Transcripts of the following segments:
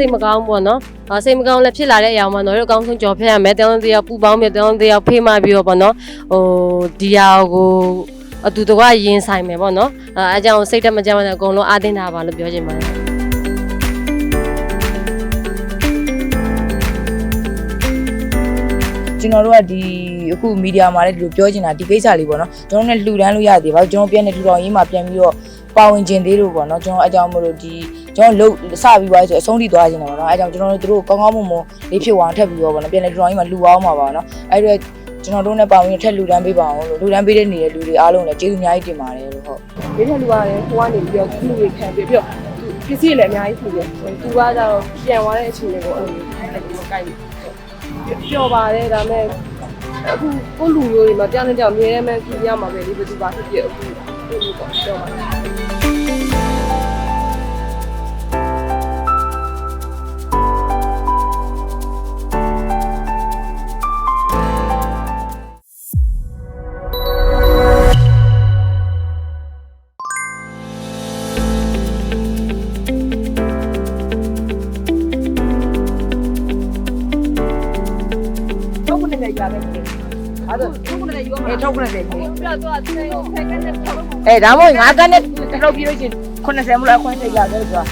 စိတ်မကောင်းပေါ့နော်အာစိတ်မကောင်းလည်းဖြစ်လာတဲ့အရာမှာတော့တို့အကောင်းဆုံးကြော်ဖြတ်ရမယ်တောင်းတရားပူပေါင်းပြီးတောင်းတရားဖေးမှပြီးတော့ပေါ့နော်ဟိုဒီဟာကိုအတူတကွရင်ဆိုင်မယ်ပေါ့နော်အဲအကြောင်းစိတ်တက်မကြမ်းမနဲ့အကုန်လုံးအားတင်းထားပါလို့ပြောချင်ပါတယ်ကျွန်တော်တို့ကဒီအခုမီဒီယာမှာလည်းဒီလိုပြောချင်တာဒီကိစ္စလေးပေါ့နော်ကျွန်တော်တို့လည်းလှူဒန်းလို့ရသေးပါဘူးကျွန်တော်ပြန်နေထူထောင်ရေးမှာပြန်ပြီးတော့ပါဝင်ခြင်းသေးလို့ပေါ့နော်ကျွန်တော်အကြောင်းမလို့ဒီ ကျွန်တော်လှုပ်စပြီးသွားဆိုအဆုံးထိသွားခြင်းတယ်ပေါ့နော်အဲကြောင့်ကျွန်တော်တို့တို့ကောင်းကောင်းမွန်မွန်လေးဖြစ်သွားထပ်ပြီးတော့ပေါ့နော်ပြန်နေထူထောင်ရေးမှာလှူအောင်ပါပါနော်အဲ့တော့ကျွန်တော်တို့နဲ့ပါဝင်ထက်လှူဒန်းပေးပါအောင်လို့လှူဒန်းပေးတဲ့နေတဲ့လူတွေအားလုံးလည်းကျေးဇူးအများကြီးတင်ပါတယ်လို့ဟုတ်ဒီထက်လူကလည်းဟိုကနေပြီးတော့သူ့ကိုခံပြီးပြီးတော့ပစ္စည်းလည်းအများကြီးဖြစ်တယ်သူကကြတော့ပြန်သွားတဲ့အချိန်လေးကိုအဲ့လိုအဲ့လိုကိုက်ပျော်ပါတယ်ဒါပေမဲ့အခုကိုလူမျိုးတွေမှာတရားနဲ့ကြောင်မြဲရဲမဲ့ကြည့်ရမှာပဲဒီဘယ်သူပါဖြစ်ဖြစ်အခုဒီလိုပေါ့ပျော်ပါတယ် နေလည်းရတယ်အဲ့ဒါထုတ်ကနေလည်းရောမှာအဲထုတ်ကနေတယ်ပြတော့ဆေးကိုဖက်ကနေထုတ်လို့အဲဒါမှမဟုတ်ငါကနဲ့ထုတ်ပြီးလို့ရှိရင်80မလို့အခွင့်အရေးရတယ်ဆိုတာ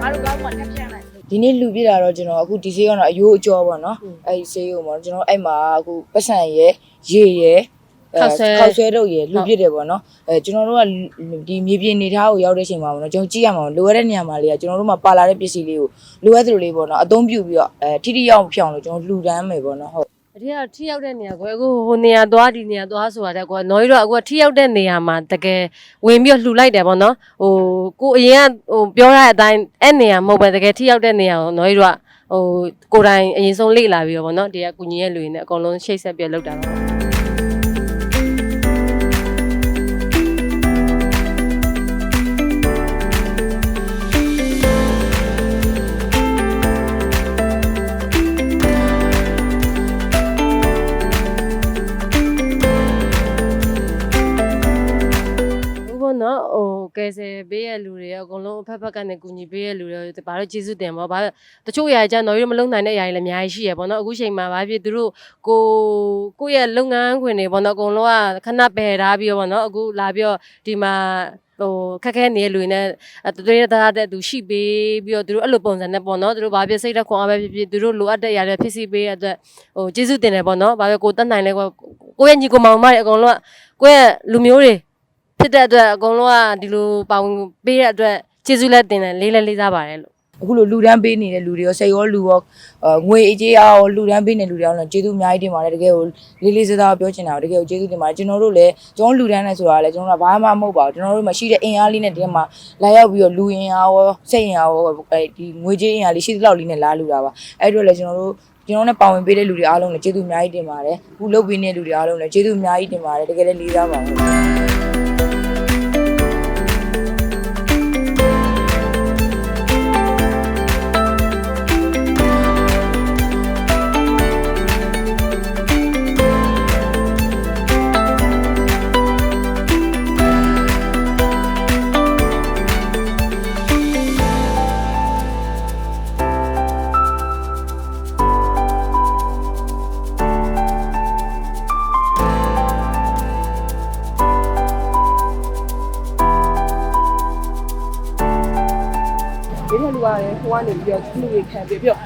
အားလုံးကောင်းမှတက်ပြန်လိုက်ဒီနေ့လူပြတာတော့ကျွန်တော်အခုဒီဆေးကတော့အယိုးအကျော်ပေါ့နော်အဲဒီဆေးရုံပေါ့ကျွန်တော်အဲ့မှာအခုပတ်စံရဲ့ရေရဲ့ ခောက်ဆွဲတော့ရေလူပြတယ်ပေါ့နော်အဲကျွန်တော်တို့ကဒီမြေပြင်နေသားကိုရောက်တဲ့ချိန်မှာပေါ့နော်ကျွန်တော်ကြည့်ရမှာလိုရတဲ့နေရာမှာလေးကကျွန်တော်တို့မှာပါလာတဲ့ပစ္စည်းလေးကိုလိုအပ်သလိုလေးပေါ့နော်အသုံးပြုပြီးတော့အဲထိထိရောက်ဖြောင်းလို့ကျွန်တော်လှူဒန်းမယ်ပေါ့နော်ဟုတ်အထက်ကထိရောက်တဲ့နေရာကိုအခုဟိုနေရာသွားဒီနေရာသွားဆိုတာတဲ့ကွာနော်ကြီးတော့အခုကထိရောက်တဲ့နေရာမှာတကယ်ဝင်ပြီးတော့လှူလိုက်တယ်ပေါ့နော်ဟိုကိုအရင်ကဟိုပြောရတဲ့အတိုင်းအဲ့နေရာမဟုတ်ပဲတကယ်ထိရောက်တဲ့နေရာကိုနော်ကြီးတို့ကဟိုကိုယ်တိုင်အရင်ဆုံးလေ့လာပြီးတော့ပေါ့နော်ဒီကကုညီရဲ့လူတွေနဲ့အကုန်လုံးချိတ်ဆက်ပြီးလောက်တာပါ ရောအကုန်လုံးအဖက်ဖက်ကနေကူညီပေးရလူတွေရောဘာလို့ကျေးဇူးတင်ပေါ့ဘာတချို့အရာကြတော့တို့မလုံနိုင်တဲ့အရာတွေလည်းအများကြီးရှိရပေါ့နော်အခုချိန်မှာဘာဖြစ်သူတို့ကိုကိုယ့်ရဲ့လုပ်ငန်းခွင်တွေပေါ့နော်အကုန်လုံးကခဏပယ်ထားပြီးတော့ပေါ့နော်အခုလာပြီးတော့ဒီမှာဟိုခက်ခဲနေတဲ့လူတွေနဲ့တတွေးသားတဲ့သူရှိပေးပြီးတော့သူတို့အဲ့လိုပုံစံနဲ့ပေါ့နော်သူတို့ဘာဖြစ်စိတ်ဓာတ်ခွန်အားပဲဖြစ်ဖြစ်သူတို့လိုအပ်တဲ့အရာတွေဖြစ်စီပေးအတွက်ဟိုကျေးဇူးတင်တယ်ပေါ့နော်ဘာပဲကိုတက်နိုင်လဲကိုကိုယ့်ရဲ့ညီကိုမောင်မတွေအကုန်လုံးကကိုယ့်ရဲ့လူမျိုးတွေ ဖြစ်တဲ့အတွက်အကုန်လုံးကဒီလိုပါဝင်ပေးတဲ့အတွက်ကျေးဇူးလက်တင်တယ်လေးလေးလေးစားပါတယ်လို့အခုလိုလှူဒန်းပေးနေတဲ့လူတွေရောစိတ်ရောလူရောအာငွေအကြေးရောလှူဒန်းပေးနေလူတွေရောလည်းကျေးဇူးအများကြီးတင်ပါတယ်တကယ်ကိုလေးလေးစားစားပြောချင်တာတကယ်ကိုကျေးဇူးတင်ပါတယ်ကျွန်တော်တို့လည်းကျွန်တော်လှူဒန်းနေဆိုတာလည်းကျွန်တော်တို့ကဘာမှမဟုတ်ပါဘူးကျွန်တော်တို့မှရှိတဲ့အင်အားလေးနဲ့ဒီမှာလာရောက်ပြီးတော့လူအင်အားရောစိတ်အင်အားရောအဲဒီငွေကြေးအင်အားလေးရှိသလောက်လေးနဲ့လာလူတာပါအဲ့တို့လည်းကျွန်တော်တို့ကျွန်တော်နဲ့ပါဝင်ပေးတဲ့လူတွေအားလုံးလည်းကျေးဇူးအများကြီးတင်ပါတယ်အခုလုပ်ပေးနေတဲ့လူတွေအားလုံးလည်းကျေးဇူးအများကြီးတင်ပါတယ်တကယ်လည်းလေးစားပါဘူး ဒီထက်လူကလည်းဟိုကနေပြီးတော့သူ့ကိုခံပြီးပြီးတော့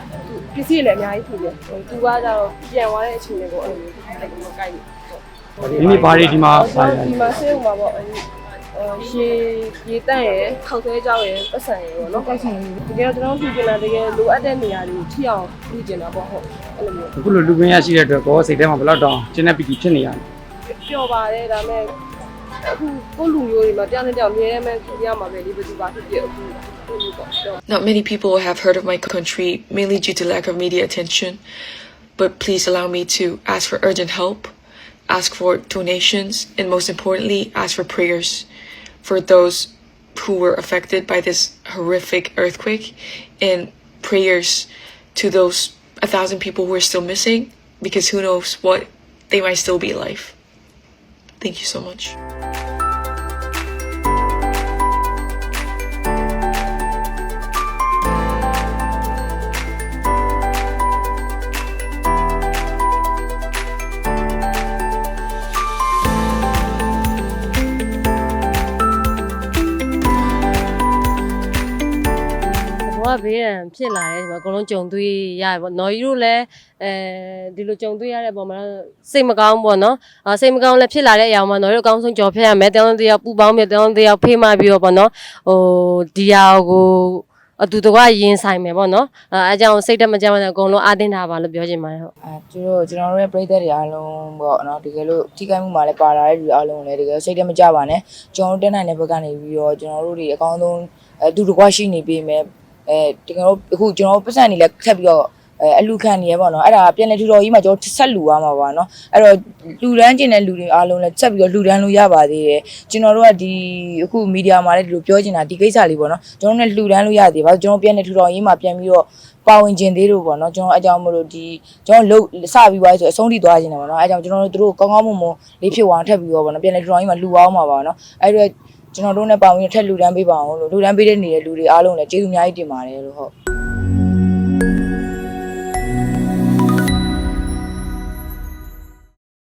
ပစ္စည်းလည်းအများကြီးဖြစ်တယ်သူကကြတော့ပြန်သွားတဲ့အချိန်လေးကိုအဲ့လိုအဲ့လိုကိုက်ဒီနေ့ဘာတွေဒီမှာပါပါတလဲယ်ဒီမှာဆေးဥမှာပေါ့အဲ့ရေရေတန့်ရယ်ခောက်ဆွဲကြောက်ရယ်ပတ်စံရယ်ပေါ့နော်ပတ်စံတကယ်တော့ကျွန်တော်ဖြူကျင်တာတကယ်လိုအပ်တဲ့နေရာတွေထိအောင်ဖြူကျင်တာပေါ့ဟုတ်အဲ့လိုမျိုးအခုလိုလူပင်ရရှိတဲ့အတွက်ကိုယ်စိတ်ထဲမှာဘယ်တော့တောင်ကျင်းတဲ့ပီတီဖြစ်နေရလဲပျော်ပါတယ်ဒါပေမဲ့အခုကိုလူမျိုးတွေမှာတရားနဲ့ကြောင်မြဲရဲမဲ့ကြည့်ရမှာပဲဒီဘယ်သူပါဖြစ်ဖြစ်အခုဒီလိုပေါ့ပျော် Not many people have heard of my country, mainly due to lack of media attention. But please allow me to ask for urgent help, ask for donations, and most importantly, ask for prayers for those who were affected by this horrific earthquake, and prayers to those a thousand people who are still missing, because who knows what they might still be alive. Thank you so much. ဘေးရန်ဖြစ်လာတယ်ဒီမှာအကုန်လုံးကြုံတွေ့ရတယ်ပေါ့နော်ကြီးတို့လည်းအဲဒီလိုကြုံတွေ့ရတဲ့ပုံမှာတော့စိတ်မကောင်းဘူးပေါ့နော်အာစိတ်မကောင်းလည်းဖြစ်လာတဲ့အရာမှာနော်တို့အကောင်းဆုံးကြော်ဖြတ်ရမယ်တယောက်တစ်ယောက်ပူပေါင်းပြီးတယောက်တစ်ယောက်ဖေးမပြီးတော့ပေါ့နော်ဟိုဒီဟာကိုအတူတကွရင်ဆိုင်မယ်ပေါ့နော်အဲအကြောင်းစိတ်တက်မကြမ်းနဲ့အကုန်လုံးအတင်းထားပါလို့ပြောချင်ပါတယ်ဟုတ်အဲကျတို့ကျွန်တော်တို့ရဲ့ပြည်သက်တွေအားလုံးပေါ့နော်တကယ်လို့ထိခိုက်မှုမှာလည်းပါလာတဲ့လူအားလုံးလည်းတကယ်စိတ်ထဲမကြပါနဲ့ကျွန်တော်တို့တက်နိုင်တဲ့ဘက်ကနေပြီးတော့ကျွန်တော်တို့တွေအကောင်းဆုံးအတူတကွရှိနေပေးမယ် အဲတကယ်လို့အခုကျွန်တော်တို့ပတ်စံနေလဲခက်ပြီးတော့အဲအလူခံနေရပေါ့နော်အဲ့ဒါပြန်လေထူတော်ကြီးမှာကျွန်တော်ဆက်လူရမှာပါနော်အဲ့တော့လူတန်းကျင်တဲ့လူတွေအားလုံးလည်းဆက်ပြီးတော့လူတန်းလို့ရပါသေးတယ်ကျွန်တော်တို့ကဒီအခုမီဒီယာမှာလည်းဒီလိုပြောချင်တာဒီကိစ္စလေးပေါ့နော်ကျွန်တော်တို့လည်းလူတန်းလို့ရသေးတယ်ဘာလို့ကျွန်တော်ပြန်လေထူတော်ကြီးမှာပြန်ပြီးတော့ပါဝင်ခြင်းသေးလို့ပေါ့နော်ကျွန်တော်အကြောင်းမလို့ဒီကျွန်တော်လှုပ်စပြီးသွားဆိုအဆုံးထိသွားခြင်းတယ်ပေါ့နော်အဲအကြောင်းကျွန်တော်တို့တို့ကောင်းကောင်းမွန်မွန်လေးဖြစ်သွားထပ်ပြီးတော့ပေါ့နော်ပြန်လေဒရောင်းကြီးမှာလှူအောင်မှာပါနော်အဲဒါ ကျွန်တော်တို့နဲ့ပါဝင်ထက်လှူဒန်းပေးပါအောင်လို့လှူဒန်းပေးတဲ့နေတဲ့လူတွေအားလုံးလည်းကျေးဇူးအများကြီးတင်ပါတယ်လို့ဟုတ်